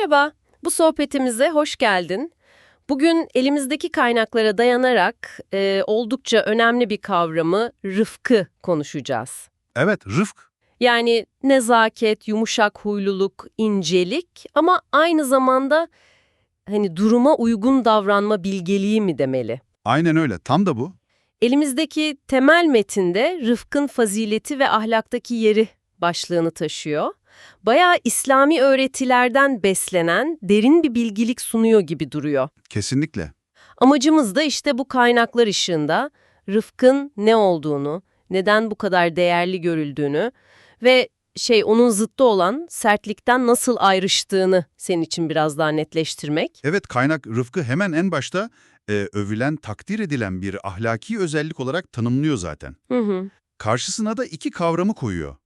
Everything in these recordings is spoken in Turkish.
Merhaba, bu sohbetimize hoş geldin. Bugün elimizdeki kaynaklara dayanarak e, oldukça önemli bir kavramı rıfkı konuşacağız. Evet, rıfk. Yani nezaket, yumuşak huyluluk, incelik ama aynı zamanda hani duruma uygun davranma bilgeliği mi demeli? Aynen öyle, tam da bu. Elimizdeki temel metinde rıfkın fazileti ve ahlaktaki yeri başlığını taşıyor. Bayağı İslami öğretilerden beslenen derin bir bilgilik sunuyor gibi duruyor. Kesinlikle. Amacımız da işte bu kaynaklar ışığında rıfkın ne olduğunu, neden bu kadar değerli görüldüğünü ve şey onun zıttı olan sertlikten nasıl ayrıştığını senin için biraz daha netleştirmek. Evet, kaynak rıfkı hemen en başta e, övülen, takdir edilen bir ahlaki özellik olarak tanımlıyor zaten. Hı hı. Karşısına da iki kavramı koyuyor.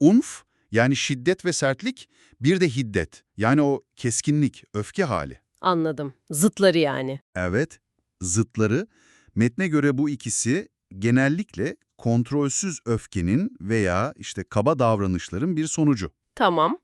Unf, yani şiddet ve sertlik, bir de hiddet, yani o keskinlik, öfke hali. Anladım. Zıtları yani. Evet, zıtları, metne göre bu ikisi genellikle kontrolsüz öfkenin veya işte kaba davranışların bir sonucu. Tamam.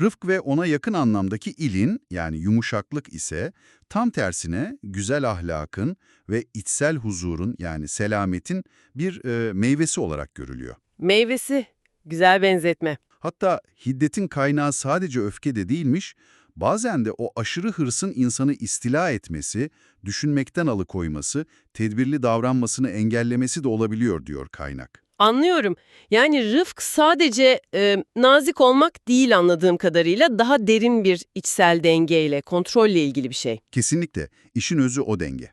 Rıfk ve ona yakın anlamdaki ilin yani yumuşaklık ise tam tersine güzel ahlakın ve içsel huzurun yani selametin bir e, meyvesi olarak görülüyor. Meyvesi. Güzel benzetme. Hatta hiddetin kaynağı sadece öfke de değilmiş, bazen de o aşırı hırsın insanı istila etmesi, düşünmekten alıkoyması, tedbirli davranmasını engellemesi de olabiliyor diyor kaynak. Anlıyorum. Yani rıfk sadece e, nazik olmak değil anladığım kadarıyla daha derin bir içsel dengeyle, kontrolle ilgili bir şey. Kesinlikle işin özü o denge.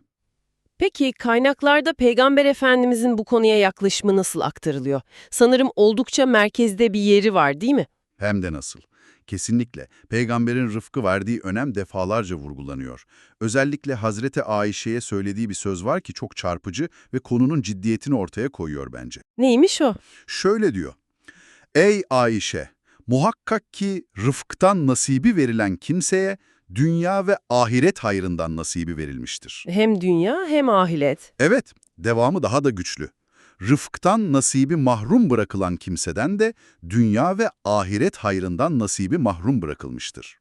Peki kaynaklarda Peygamber Efendimizin bu konuya yaklaşımı nasıl aktarılıyor? Sanırım oldukça merkezde bir yeri var değil mi? Hem de nasıl. Kesinlikle. Peygamberin rıfkı verdiği önem defalarca vurgulanıyor. Özellikle Hazreti Ayşe'ye söylediği bir söz var ki çok çarpıcı ve konunun ciddiyetini ortaya koyuyor bence. Neymiş o? Şöyle diyor. Ey Ayşe! Muhakkak ki rıfktan nasibi verilen kimseye dünya ve ahiret hayrından nasibi verilmiştir. Hem dünya hem ahiret. Evet, devamı daha da güçlü. Rıfktan nasibi mahrum bırakılan kimseden de dünya ve ahiret hayrından nasibi mahrum bırakılmıştır.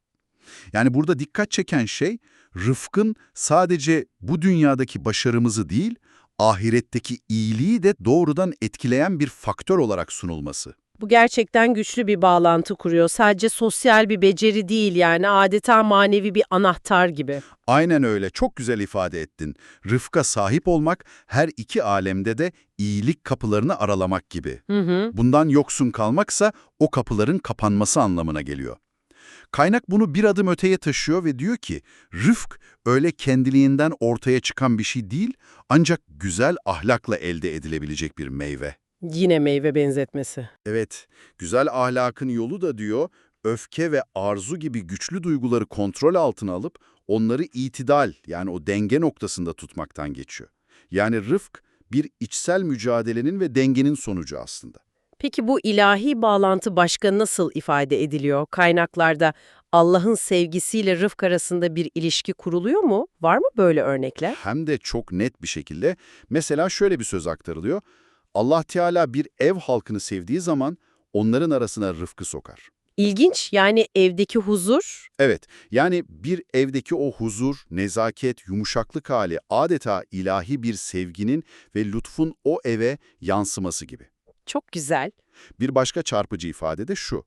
Yani burada dikkat çeken şey, rıfkın sadece bu dünyadaki başarımızı değil, ahiretteki iyiliği de doğrudan etkileyen bir faktör olarak sunulması. Bu gerçekten güçlü bir bağlantı kuruyor. Sadece sosyal bir beceri değil yani adeta manevi bir anahtar gibi. Aynen öyle, çok güzel ifade ettin. Rıfka sahip olmak her iki alemde de iyilik kapılarını aralamak gibi. Hı hı. Bundan yoksun kalmaksa o kapıların kapanması anlamına geliyor. Kaynak bunu bir adım öteye taşıyor ve diyor ki, rıfk öyle kendiliğinden ortaya çıkan bir şey değil, ancak güzel ahlakla elde edilebilecek bir meyve. Yine meyve benzetmesi. Evet, güzel ahlakın yolu da diyor, öfke ve arzu gibi güçlü duyguları kontrol altına alıp onları itidal yani o denge noktasında tutmaktan geçiyor. Yani rıfk bir içsel mücadelenin ve dengenin sonucu aslında. Peki bu ilahi bağlantı başka nasıl ifade ediliyor? Kaynaklarda Allah'ın sevgisiyle rıfk arasında bir ilişki kuruluyor mu? Var mı böyle örnekler? Hem de çok net bir şekilde mesela şöyle bir söz aktarılıyor. Allah Teala bir ev halkını sevdiği zaman onların arasına rıfkı sokar. İlginç yani evdeki huzur Evet, yani bir evdeki o huzur, nezaket, yumuşaklık hali adeta ilahi bir sevginin ve lütfun o eve yansıması gibi. çok güzel. Bir başka çarpıcı ifade de şu.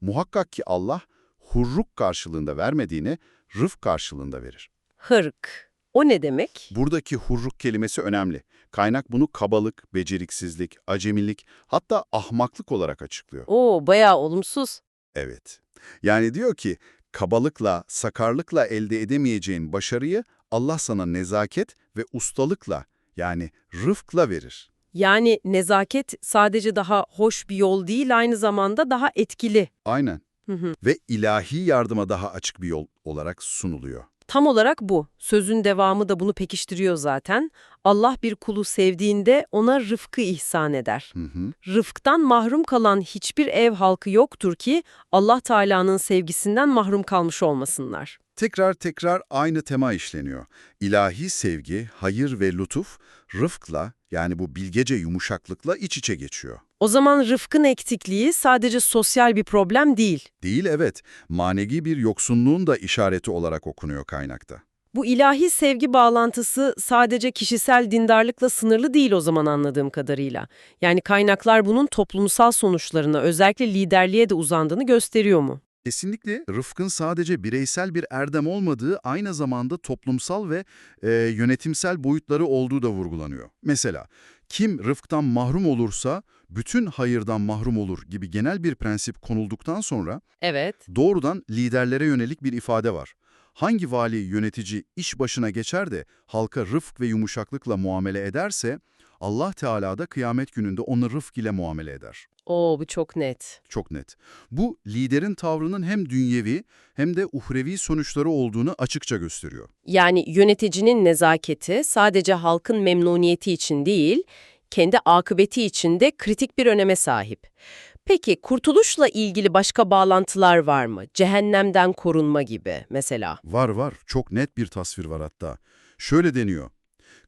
Muhakkak ki Allah hurruk karşılığında vermediğini rıfk karşılığında verir. Hırk. O ne demek? Buradaki hurruk kelimesi önemli. Kaynak bunu kabalık, beceriksizlik, acemilik hatta ahmaklık olarak açıklıyor. Oo bayağı olumsuz. Evet. Yani diyor ki kabalıkla, sakarlıkla elde edemeyeceğin başarıyı Allah sana nezaket ve ustalıkla yani rıfkla verir. Yani nezaket sadece daha hoş bir yol değil aynı zamanda daha etkili. Aynen. Hı hı. Ve ilahi yardıma daha açık bir yol olarak sunuluyor. Tam olarak bu. Sözün devamı da bunu pekiştiriyor zaten. Allah bir kulu sevdiğinde ona rıfkı ihsan eder. Hı hı. Rıfktan mahrum kalan hiçbir ev halkı yoktur ki Allah Teala'nın sevgisinden mahrum kalmış olmasınlar. Tekrar tekrar aynı tema işleniyor. İlahi sevgi, hayır ve lütuf, rıfkla yani bu bilgece yumuşaklıkla iç içe geçiyor. O zaman rıfkın eksikliği sadece sosyal bir problem değil. Değil evet, manevi bir yoksunluğun da işareti olarak okunuyor kaynakta. Bu ilahi sevgi bağlantısı sadece kişisel dindarlıkla sınırlı değil o zaman anladığım kadarıyla. Yani kaynaklar bunun toplumsal sonuçlarına, özellikle liderliğe de uzandığını gösteriyor mu? Kesinlikle Rıfk'ın sadece bireysel bir erdem olmadığı, aynı zamanda toplumsal ve e, yönetimsel boyutları olduğu da vurgulanıyor. Mesela, kim Rıfk'tan mahrum olursa bütün hayırdan mahrum olur gibi genel bir prensip konulduktan sonra Evet. doğrudan liderlere yönelik bir ifade var. Hangi vali yönetici iş başına geçer de halka rıfk ve yumuşaklıkla muamele ederse, Allah Teala da kıyamet gününde onu rıfk ile muamele eder. Oo bu çok net. Çok net. Bu liderin tavrının hem dünyevi hem de uhrevi sonuçları olduğunu açıkça gösteriyor. Yani yöneticinin nezaketi sadece halkın memnuniyeti için değil, kendi akıbeti için de kritik bir öneme sahip. Peki kurtuluşla ilgili başka bağlantılar var mı? Cehennemden korunma gibi mesela. Var var, çok net bir tasvir var hatta. Şöyle deniyor.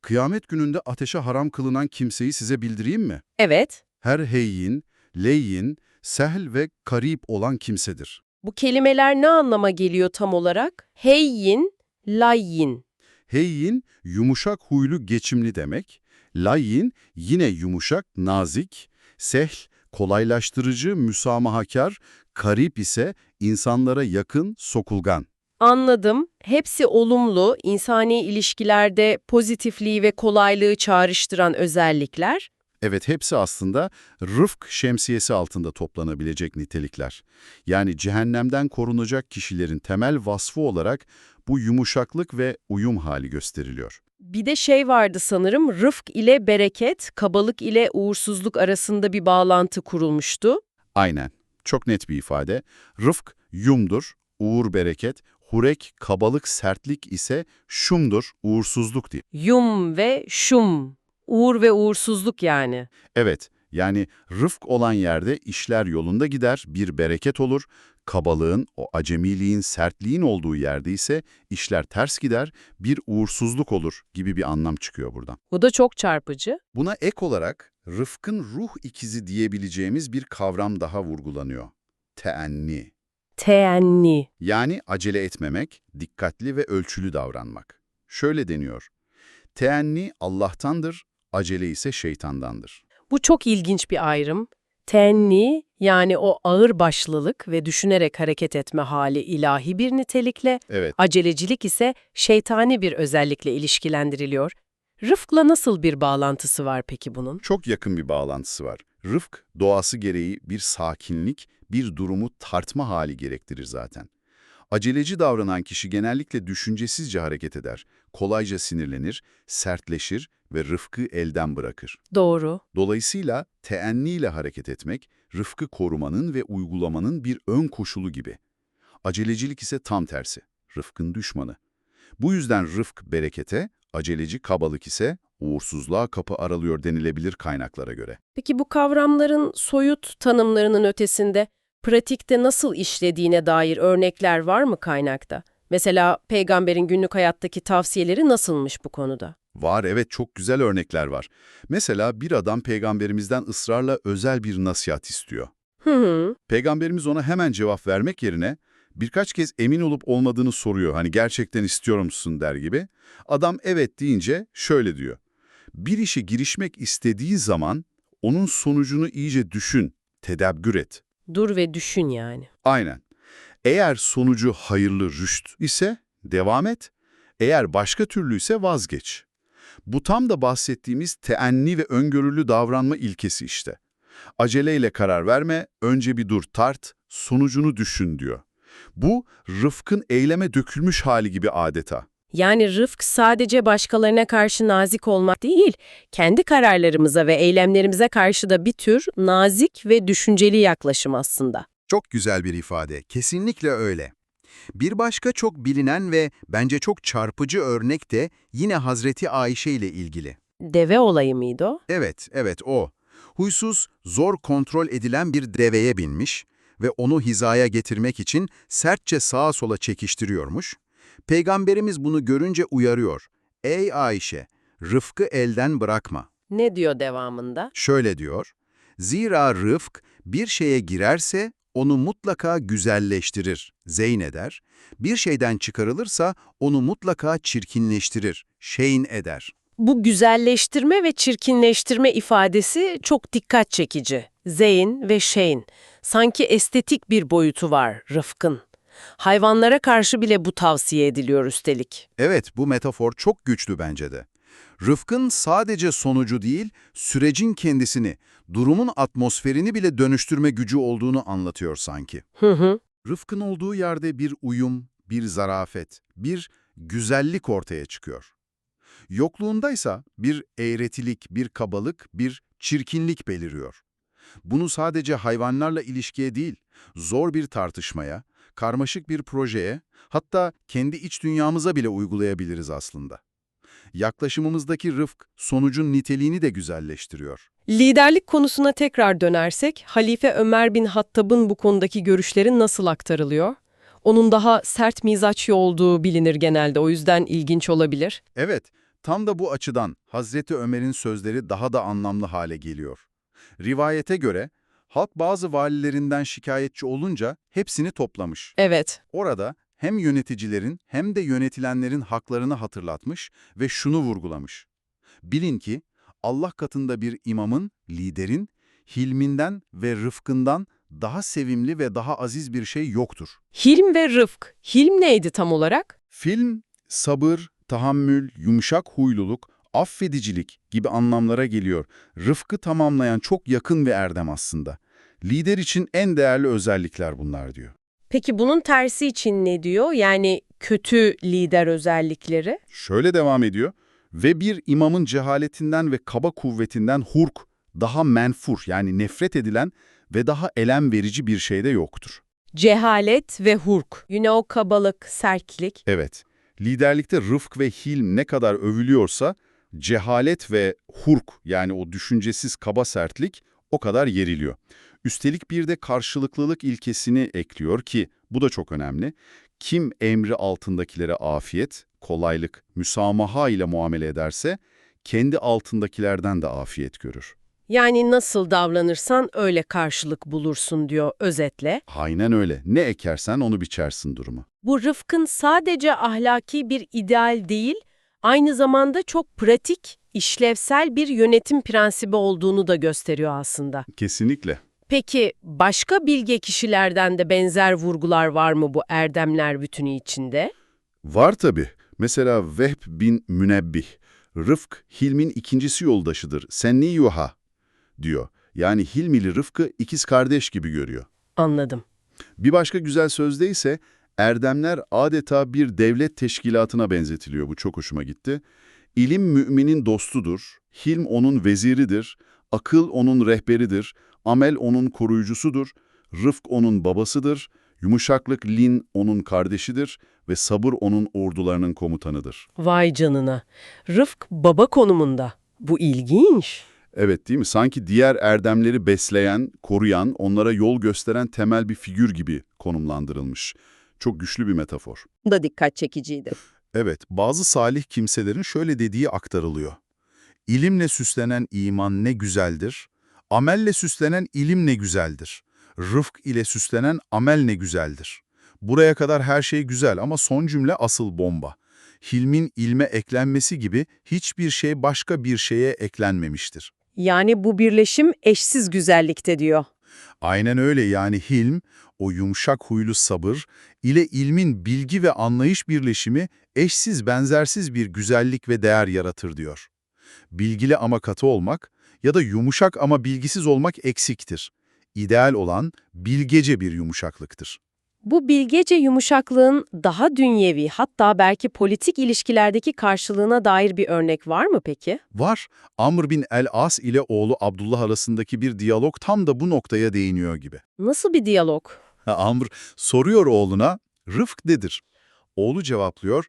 Kıyamet gününde ateşe haram kılınan kimseyi size bildireyim mi? Evet, Her heyyin, leyyin, sehl ve karib olan kimsedir. bu kelimeler ne anlama geliyor tam olarak? Heyyin, layyin. Heyyin, yumuşak huylu geçimli demek. Layyin, yine yumuşak, nazik. Sehl, kolaylaştırıcı, müsamahakar. Karip ise insanlara yakın, sokulgan. Anladım. Hepsi olumlu, insani ilişkilerde pozitifliği ve kolaylığı çağrıştıran özellikler. Evet, hepsi aslında rıfk şemsiyesi altında toplanabilecek nitelikler. Yani cehennemden korunacak kişilerin temel vasfı olarak bu yumuşaklık ve uyum hali gösteriliyor. Bir de şey vardı sanırım, rıfk ile bereket, kabalık ile uğursuzluk arasında bir bağlantı kurulmuştu. Aynen. Çok net bir ifade. Rıfk yumdur, uğur bereket, hurek kabalık sertlik ise şumdur, uğursuzluk diye. Yum ve şum. Uğur ve uğursuzluk yani. Evet, yani rıfk olan yerde işler yolunda gider, bir bereket olur. Kabalığın, o acemiliğin, sertliğin olduğu yerde ise işler ters gider, bir uğursuzluk olur gibi bir anlam çıkıyor buradan. Bu da çok çarpıcı. Buna ek olarak rıfkın ruh ikizi diyebileceğimiz bir kavram daha vurgulanıyor. Teenni. Teenni. Yani acele etmemek, dikkatli ve ölçülü davranmak. Şöyle deniyor. Teenni Allah'tandır, acele ise şeytandandır. Bu çok ilginç bir ayrım. Tenni yani o ağır başlılık ve düşünerek hareket etme hali ilahi bir nitelikle, Evet, acelecilik ise şeytani bir özellikle ilişkilendiriliyor. Rıfkla nasıl bir bağlantısı var peki bunun? çok yakın bir bağlantısı var. Rıfk, doğası gereği bir sakinlik, bir durumu tartma hali gerektirir zaten. Aceleci davranan kişi genellikle düşüncesizce hareket eder, kolayca sinirlenir, sertleşir ve rıfkı elden bırakır. Doğru. Dolayısıyla teenniyle hareket etmek, rıfkı korumanın ve uygulamanın bir ön koşulu gibi. Acelecilik ise tam tersi, rıfkın düşmanı. Bu yüzden rıfk berekete, aceleci kabalık ise uğursuzluğa kapı aralıyor denilebilir kaynaklara göre. Peki bu kavramların soyut tanımlarının ötesinde pratikte nasıl işlediğine dair örnekler var mı kaynakta? Mesela peygamberin günlük hayattaki tavsiyeleri nasılmış bu konuda? Var evet çok güzel örnekler var. Mesela bir adam peygamberimizden ısrarla özel bir nasihat istiyor. Hı hı. Peygamberimiz ona hemen cevap vermek yerine birkaç kez emin olup olmadığını soruyor. Hani gerçekten istiyor musun der gibi. Adam evet deyince şöyle diyor. Bir işe girişmek istediği zaman onun sonucunu iyice düşün, tedebbür et. Dur ve düşün yani. Aynen. Eğer sonucu hayırlı rüşt ise devam et. Eğer başka türlü ise vazgeç. Bu tam da bahsettiğimiz teenni ve öngörülü davranma ilkesi işte. Aceleyle karar verme, önce bir dur tart, sonucunu düşün diyor. Bu, rıfkın eyleme dökülmüş hali gibi adeta. Yani rıfk sadece başkalarına karşı nazik olmak değil, kendi kararlarımıza ve eylemlerimize karşı da bir tür nazik ve düşünceli yaklaşım aslında. Çok güzel bir ifade. Kesinlikle öyle. Bir başka çok bilinen ve bence çok çarpıcı örnek de yine Hazreti Ayşe ile ilgili. Deve olayı mıydı o? Evet, evet o. Huysuz, zor kontrol edilen bir deveye binmiş ve onu hizaya getirmek için sertçe sağa sola çekiştiriyormuş. Peygamberimiz bunu görünce uyarıyor. Ey Ayşe, rıfkı elden bırakma. Ne diyor devamında? Şöyle diyor, Zira rıfk bir şeye girerse onu mutlaka güzelleştirir, zeyn eder. Bir şeyden çıkarılırsa onu mutlaka çirkinleştirir, şeyin eder. Bu güzelleştirme ve çirkinleştirme ifadesi çok dikkat çekici. Zeyn ve şeyin. Sanki estetik bir boyutu var Rıfkın. Hayvanlara karşı bile bu tavsiye ediliyor üstelik. Evet, bu metafor çok güçlü bence de. Rıfkın sadece sonucu değil, sürecin kendisini, durumun atmosferini bile dönüştürme gücü olduğunu anlatıyor sanki. Hı hı. Rıfkın olduğu yerde bir uyum, bir zarafet, bir güzellik ortaya çıkıyor. Yokluğundaysa bir eğretilik, bir kabalık, bir çirkinlik beliriyor. Bunu sadece hayvanlarla ilişkiye değil, zor bir tartışmaya, karmaşık bir projeye, hatta kendi iç dünyamıza bile uygulayabiliriz aslında. Yaklaşımımızdaki rıfk, sonucun niteliğini de güzelleştiriyor. Liderlik konusuna tekrar dönersek, Halife Ömer bin Hattab'ın bu konudaki görüşleri nasıl aktarılıyor? Onun daha sert mizaçlı olduğu bilinir genelde, o yüzden ilginç olabilir. Evet, tam da bu açıdan Hazreti Ömer'in sözleri daha da anlamlı hale geliyor. Rivayete göre, halk bazı valilerinden şikayetçi olunca hepsini toplamış. Evet, Orada hem yöneticilerin hem de yönetilenlerin haklarını hatırlatmış ve şunu vurgulamış. Bilin ki Allah katında bir imamın, liderin, hilminden ve rıfkından daha sevimli ve daha aziz bir şey yoktur. Hilm ve Rıfk. Hilm neydi tam olarak? Film, sabır, tahammül, yumuşak huyluluk, affedicilik gibi anlamlara geliyor. Rıfkı tamamlayan çok yakın bir erdem aslında. Lider için en değerli özellikler bunlar diyor. Peki bunun tersi için ne diyor? Yani kötü lider özellikleri? Şöyle devam ediyor. Ve bir imamın cehaletinden ve kaba kuvvetinden hurk, daha menfur yani nefret edilen ve daha elem verici bir şey de yoktur. Cehalet ve hurk. Yine o kabalık, sertlik. Evet, liderlikte rıfk ve hilm ne kadar övülüyorsa, cehalet ve hurk yani o düşüncesiz kaba sertlik o kadar yeriliyor. Üstelik bir de karşılıklılık ilkesini ekliyor ki bu da çok önemli. Kim emri altındakilere afiyet, kolaylık, müsamaha ile muamele ederse, kendi altındakilerden de afiyet görür. Yani nasıl davranırsan öyle karşılık bulursun diyor özetle. Aynen öyle. Ne ekersen onu biçersin durumu. Bu rıfkın sadece ahlaki bir ideal değil, aynı zamanda çok pratik, işlevsel bir yönetim prensibi olduğunu da gösteriyor aslında. Kesinlikle. Peki başka bilge kişilerden de benzer vurgular var mı bu erdemler bütünü içinde? Var tabii. Mesela Vehb bin Münebbih, Rıfk, Hilm'in ikincisi yoldaşıdır, senni yuha, diyor. Yani Hilm ile Rıfk'ı ikiz kardeş gibi görüyor. Anladım. Bir başka güzel sözde ise erdemler adeta bir devlet teşkilatına benzetiliyor. Bu çok hoşuma gitti. İlim müminin dostudur, hilm onun veziridir, akıl onun rehberidir, amel onun koruyucusudur, rıfk onun babasıdır, yumuşaklık lin onun kardeşidir ve sabır onun ordularının komutanıdır. Vay canına. Rıfk baba konumunda. Bu ilginç. Evet değil mi? Sanki diğer erdemleri besleyen, koruyan, onlara yol gösteren temel bir figür gibi konumlandırılmış. Çok güçlü bir metafor. Bu da dikkat çekiciydi. Evet, bazı salih kimselerin şöyle dediği aktarılıyor. İlimle süslenen iman ne güzeldir, amelle süslenen ilim ne güzeldir, rıfk ile süslenen amel ne güzeldir. Buraya kadar her şey güzel ama son cümle asıl bomba. Hilmin ilme eklenmesi gibi hiçbir şey başka bir şeye eklenmemiştir. Yani bu birleşim eşsiz güzellikte diyor. Aynen öyle yani hilm, o yumuşak huylu sabır ile ilmin bilgi ve anlayış birleşimi eşsiz benzersiz bir güzellik ve değer yaratır diyor. Bilgili ama katı olmak ya da yumuşak ama bilgisiz olmak eksiktir. İdeal olan bilgece bir yumuşaklıktır. Bu bilgece yumuşaklığın daha dünyevi hatta belki politik ilişkilerdeki karşılığına dair bir örnek var mı peki? Var, Amr bin el-As ile oğlu Abdullah arasındaki bir diyalog tam da bu noktaya değiniyor gibi. Nasıl bir diyalog? Ha, Amr soruyor oğluna, rıfk nedir? Oğlu cevaplıyor,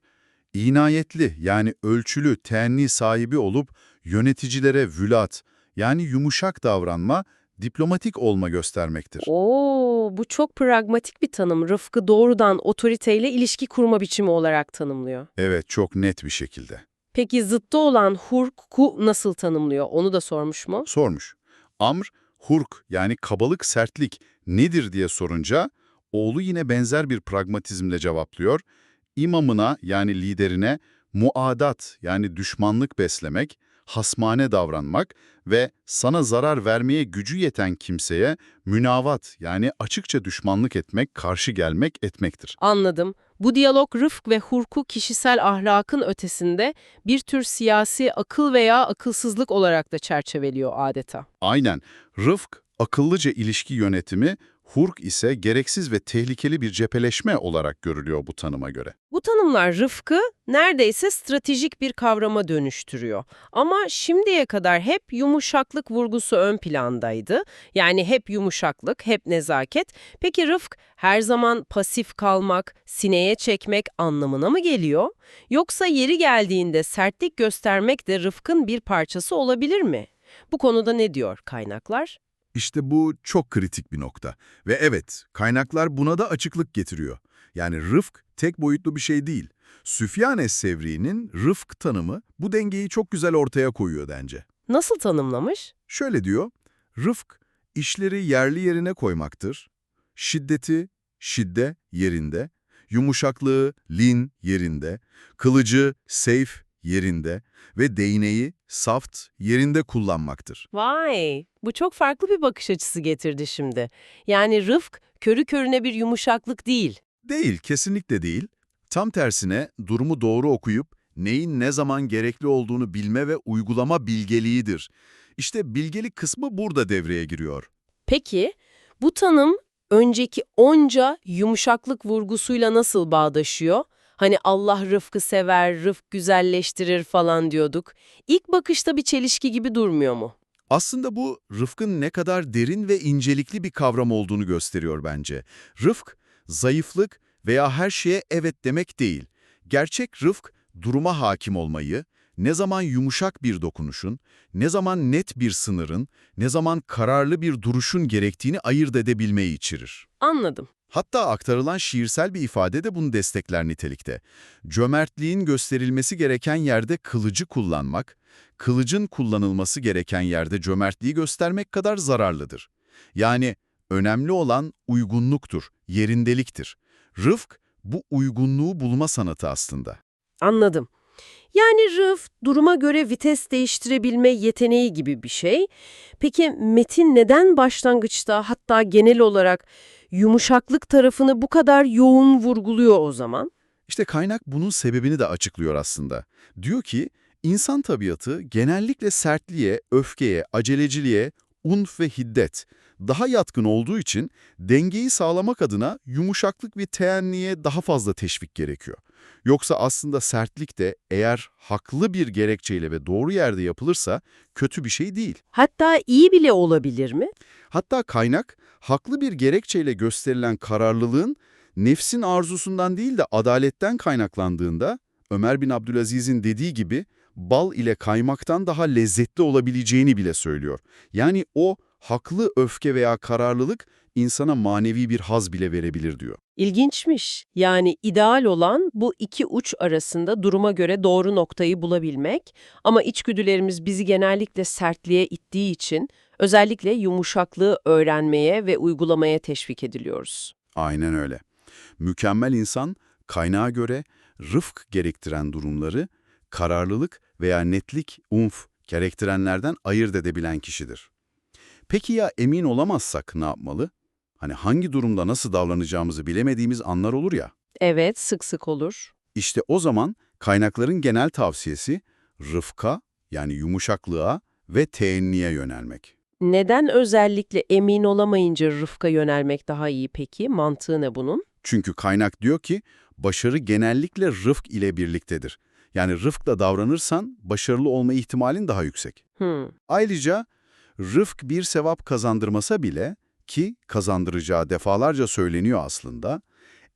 inayetli yani ölçülü, tenni sahibi olup yöneticilere vülat yani yumuşak davranma, diplomatik olma göstermektir. Oo, bu çok pragmatik bir tanım. Rıfkı doğrudan otoriteyle ilişki kurma biçimi olarak tanımlıyor. Evet, çok net bir şekilde. Peki zıttı olan hurku nasıl tanımlıyor? Onu da sormuş mu? Sormuş. Amr, hurk yani kabalık, sertlik nedir diye sorunca oğlu yine benzer bir pragmatizmle cevaplıyor. İmamına yani liderine muadat yani düşmanlık beslemek, hasmane davranmak ve sana zarar vermeye gücü yeten kimseye münavat yani açıkça düşmanlık etmek, karşı gelmek etmektir. Anladım. Bu diyalog rıfk ve hurku kişisel ahlakın ötesinde bir tür siyasi akıl veya akılsızlık olarak da çerçeveliyor adeta. Aynen. Rıfk, akıllıca ilişki yönetimi, hurk ise gereksiz ve tehlikeli bir cepheleşme olarak görülüyor bu tanıma göre. Bu tanımlar rıfkı neredeyse stratejik bir kavrama dönüştürüyor. Ama şimdiye kadar hep yumuşaklık vurgusu ön plandaydı. Yani hep yumuşaklık, hep nezaket. Peki rıfk her zaman pasif kalmak, sineye çekmek anlamına mı geliyor? Yoksa yeri geldiğinde sertlik göstermek de rıfkın bir parçası olabilir mi? Bu konuda ne diyor kaynaklar? İşte bu çok kritik bir nokta. Ve evet, kaynaklar buna da açıklık getiriyor. Yani rıfk tek boyutlu bir şey değil. Süfyan Es-Sevri'nin rıfk tanımı bu dengeyi çok güzel ortaya koyuyor bence. Nasıl tanımlamış? Şöyle diyor, rıfk işleri yerli yerine koymaktır. Şiddeti, şidde yerinde, yumuşaklığı, lin yerinde, kılıcı, seyf yerinde ve değneği, saft yerinde kullanmaktır. Vay, bu çok farklı bir bakış açısı getirdi şimdi. Yani rıfk körü körüne bir yumuşaklık değil. Değil, kesinlikle değil. Tam tersine durumu doğru okuyup neyin ne zaman gerekli olduğunu bilme ve uygulama bilgeliğidir. İşte bilgelik kısmı burada devreye giriyor. Peki, bu tanım önceki onca yumuşaklık vurgusuyla nasıl bağdaşıyor? Hani Allah rıfkı sever, rıfk güzelleştirir falan diyorduk. İlk bakışta bir çelişki gibi durmuyor mu? Aslında bu rıfkın ne kadar derin ve incelikli bir kavram olduğunu gösteriyor bence. Rıfk, zayıflık veya her şeye evet demek değil. Gerçek rıfk, duruma hakim olmayı, ne zaman yumuşak bir dokunuşun, ne zaman net bir sınırın, ne zaman kararlı bir duruşun gerektiğini ayırt edebilmeyi içerir. Anladım. Hatta aktarılan şiirsel bir ifade de bunu destekler nitelikte. Cömertliğin gösterilmesi gereken yerde kılıcı kullanmak, kılıcın kullanılması gereken yerde cömertliği göstermek kadar zararlıdır. Yani önemli olan uygunluktur, yerindeliktir. Rıfk, bu uygunluğu bulma sanatı aslında. Anladım. Yani rıf, duruma göre vites değiştirebilme yeteneği gibi bir şey. Peki metin neden başlangıçta hatta genel olarak yumuşaklık tarafını bu kadar yoğun vurguluyor o zaman? İşte kaynak bunun sebebini de açıklıyor aslında. Diyor ki, insan tabiatı genellikle sertliğe, öfkeye, aceleciliğe, unf ve hiddet daha yatkın olduğu için dengeyi sağlamak adına yumuşaklık ve teenniye daha fazla teşvik gerekiyor. Yoksa aslında sertlik de eğer haklı bir gerekçeyle ve doğru yerde yapılırsa kötü bir şey değil. Hatta iyi bile olabilir mi? Hatta kaynak, haklı bir gerekçeyle gösterilen kararlılığın nefsin arzusundan değil de adaletten kaynaklandığında, Ömer bin Abdülaziz'in dediği gibi bal ile kaymaktan daha lezzetli olabileceğini bile söylüyor. Yani o haklı öfke veya kararlılık insana manevi bir haz bile verebilir diyor. İlginçmiş. Yani ideal olan bu iki uç arasında duruma göre doğru noktayı bulabilmek ama içgüdülerimiz bizi genellikle sertliğe ittiği için özellikle yumuşaklığı öğrenmeye ve uygulamaya teşvik ediliyoruz. Aynen öyle. Mükemmel insan kaynağa göre rıfk gerektiren durumları kararlılık veya netlik, umf gerektirenlerden ayırt edebilen kişidir. Peki ya emin olamazsak ne yapmalı? Hani hangi durumda nasıl davranacağımızı bilemediğimiz anlar olur ya. Evet, sık sık olur. İşte o zaman kaynakların genel tavsiyesi rıfka yani yumuşaklığa ve teenniye yönelmek. Neden özellikle emin olamayınca rıfka yönelmek daha iyi peki? Mantığı ne bunun? Çünkü kaynak diyor ki başarı genellikle rıfk ile birliktedir. Yani rıfkla davranırsan başarılı olma ihtimalin daha yüksek. Hmm. Ayrıca rıfk bir sevap kazandırmasa bile ki kazandıracağı defalarca söyleniyor aslında,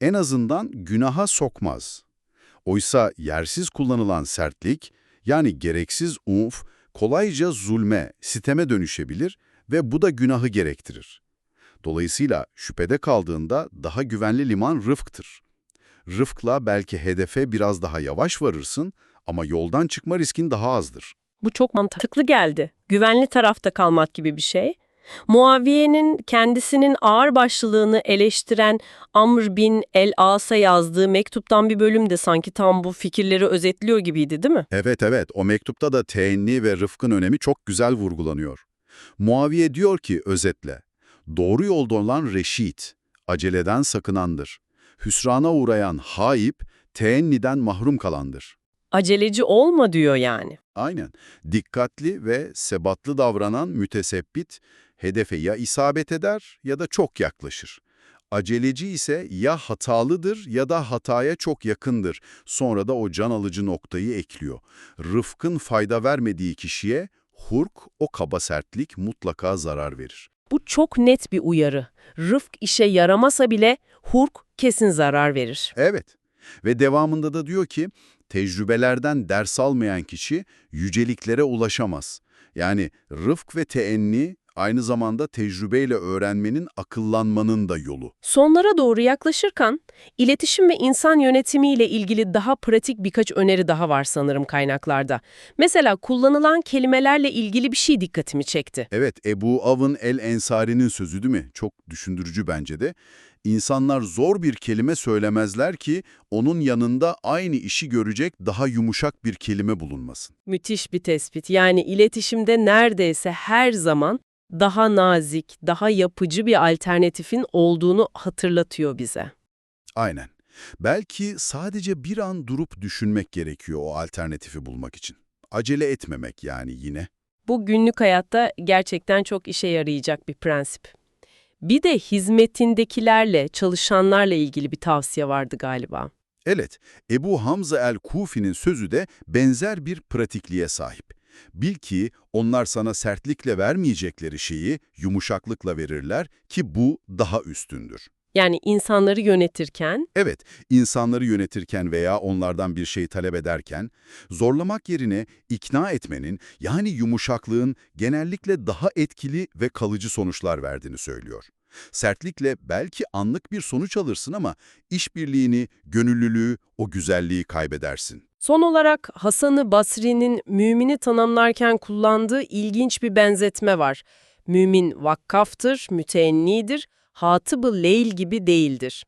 en azından günaha sokmaz. Oysa yersiz kullanılan sertlik, yani gereksiz unf, kolayca zulme, siteme dönüşebilir ve bu da günahı gerektirir. Dolayısıyla şüphede kaldığında daha güvenli liman rıfktır. Rıfkla belki hedefe biraz daha yavaş varırsın ama yoldan çıkma riskin daha azdır. Bu çok mantıklı geldi. Güvenli tarafta kalmak gibi bir şey. Muaviye'nin kendisinin ağırbaşlılığını eleştiren Amr bin el-As'a yazdığı mektuptan bir bölüm de sanki tam bu fikirleri özetliyor gibiydi değil mi? Evet evet, o mektupta da teenni ve rıfkın önemi çok güzel vurgulanıyor. Muaviye diyor ki özetle, doğru yolda olan reşit, aceleden sakınandır. Hüsrana uğrayan haip, teenniden mahrum kalandır. Aceleci olma diyor yani. Aynen. Dikkatli ve sebatlı davranan mütesebbit, hedefe ya isabet eder ya da çok yaklaşır. Aceleci ise ya hatalıdır ya da hataya çok yakındır. Sonra da o can alıcı noktayı ekliyor. Rıfkın fayda vermediği kişiye hurk, o kaba sertlik mutlaka zarar verir. Bu çok net bir uyarı. Rıfk işe yaramasa bile hurk kesin zarar verir. Evet. Ve devamında da diyor ki, tecrübelerden ders almayan kişi yüceliklere ulaşamaz. Yani rıfk ve teenni aynı zamanda tecrübeyle öğrenmenin, akıllanmanın da yolu. Sonlara doğru yaklaşırken iletişim ve insan yönetimiyle ilgili daha pratik birkaç öneri daha var sanırım kaynaklarda. Mesela kullanılan kelimelerle ilgili bir şey dikkatimi çekti. Evet, Ebu Avın el-Ensari'nin sözü değil mi? Çok düşündürücü bence de. İnsanlar zor bir kelime söylemezler ki onun yanında aynı işi görecek daha yumuşak bir kelime bulunmasın. Müthiş bir tespit. Yani iletişimde neredeyse her zaman daha nazik, daha yapıcı bir alternatifin olduğunu hatırlatıyor bize. Aynen. Belki sadece bir an durup düşünmek gerekiyor o alternatifi bulmak için. Acele etmemek yani yine. Bu günlük hayatta gerçekten çok işe yarayacak bir prensip. Bir de hizmetindekilerle, çalışanlarla ilgili bir tavsiye vardı galiba. Evet, Ebu Hamza el-Kufi'nin sözü de benzer bir pratikliğe sahip. Bil ki onlar sana sertlikle vermeyecekleri şeyi yumuşaklıkla verirler ki bu daha üstündür. Yani insanları yönetirken Evet, insanları yönetirken veya onlardan bir şey talep ederken, zorlamak yerine ikna etmenin yani yumuşaklığın genellikle daha etkili ve kalıcı sonuçlar verdiğini söylüyor. Sertlikle belki anlık bir sonuç alırsın ama işbirliğini, gönüllülüğü, o güzelliği kaybedersin. Son olarak Hasan-ı Basri'nin mümini tanımlarken kullandığı ilginç bir benzetme var. Mümin vakkaftır, müteennidir, hatıbı leyl gibi değildir.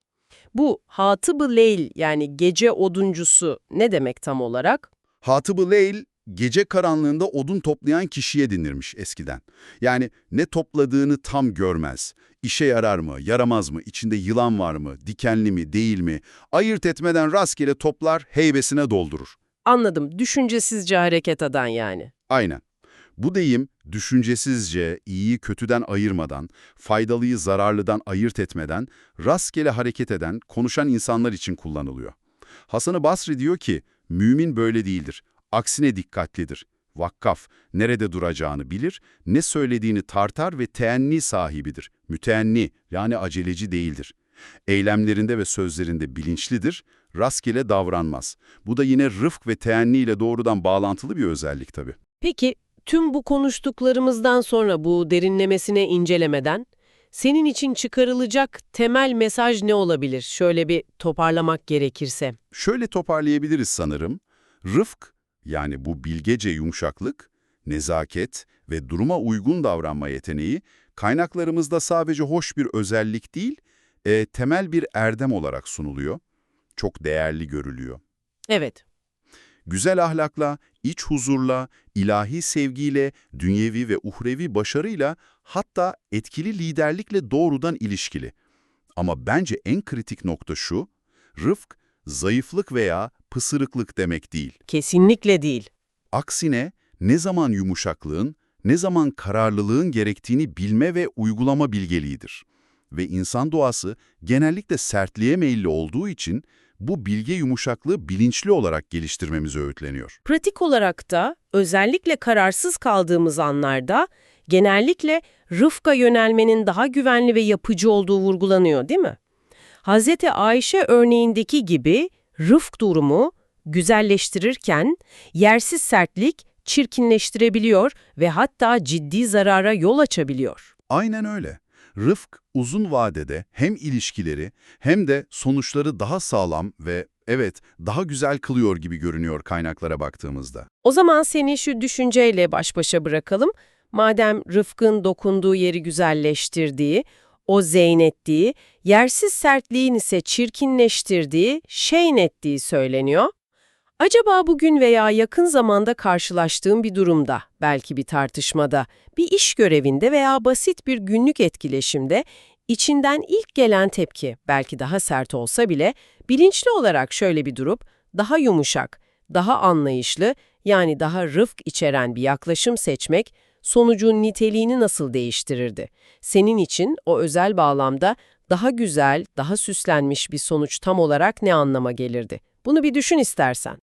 Bu hatıbı leyl yani gece oduncusu ne demek tam olarak? Hatıbı Leyl, gece karanlığında odun toplayan kişiye denirmiş eskiden. Yani ne topladığını tam görmez. İşe yarar mı, yaramaz mı, içinde yılan var mı, dikenli mi, değil mi? Ayırt etmeden rastgele toplar, heybesine doldurur. Anladım, düşüncesizce hareket eden yani. Aynen. Bu deyim düşüncesizce, iyiyi kötüden ayırmadan, faydalıyı zararlıdan ayırt etmeden, rastgele hareket eden, konuşan insanlar için kullanılıyor. Hasan-ı Basri diyor ki, mümin böyle değildir. Aksine dikkatlidir. Vakkaf, nerede duracağını bilir, ne söylediğini tartar ve teenni sahibidir. Müteenni, yani aceleci değildir. Eylemlerinde ve sözlerinde bilinçlidir, rastgele davranmaz. Bu da yine rıfk ve teenni ile doğrudan bağlantılı bir özellik tabii. Peki, tüm bu konuştuklarımızdan sonra bu derinlemesine incelemeden, senin için çıkarılacak temel mesaj ne olabilir? Şöyle bir toparlamak gerekirse. Şöyle toparlayabiliriz sanırım. Rıfk, yani bu bilgece yumuşaklık, nezaket ve duruma uygun davranma yeteneği, kaynaklarımızda sadece hoş bir özellik değil, e, temel bir erdem olarak sunuluyor. Çok değerli görülüyor. Evet, Güzel ahlakla, iç huzurla, ilahi sevgiyle, dünyevi ve uhrevi başarıyla, hatta etkili liderlikle doğrudan ilişkili. Ama bence en kritik nokta şu, rıfk, zayıflık veya pısırıklık demek değil. kesinlikle değil. Aksine ne zaman yumuşaklığın, ne zaman kararlılığın gerektiğini bilme ve uygulama bilgeliğidir. Ve insan doğası genellikle sertliğe meyilli olduğu için bu bilge yumuşaklığı bilinçli olarak geliştirmemiz öğütleniyor. Pratik olarak da özellikle kararsız kaldığımız anlarda genellikle rıfka yönelmenin daha güvenli ve yapıcı olduğu vurgulanıyor değil mi? Hazreti Ayşe örneğindeki gibi rıfk durumu güzelleştirirken yersiz sertlik çirkinleştirebiliyor ve hatta ciddi zarara yol açabiliyor. Aynen öyle. Rıfk uzun vadede hem ilişkileri hem de sonuçları daha sağlam ve evet daha güzel kılıyor gibi görünüyor kaynaklara baktığımızda. O zaman seni şu düşünceyle baş başa bırakalım. Madem Rıfk'ın dokunduğu yeri güzelleştirdiği, o zeynettiği, yersiz sertliğin ise çirkinleştirdiği, şeynettiği söyleniyor. Acaba bugün veya yakın zamanda karşılaştığım bir durumda, belki bir tartışmada, bir iş görevinde veya basit bir günlük etkileşimde içinden ilk gelen tepki, belki daha sert olsa bile, bilinçli olarak şöyle bir durup, daha yumuşak, daha anlayışlı, yani daha rıfk içeren bir yaklaşım seçmek, sonucun niteliğini nasıl değiştirirdi? Senin için o özel bağlamda daha güzel, daha süslenmiş bir sonuç tam olarak ne anlama gelirdi? Bunu bir düşün istersen.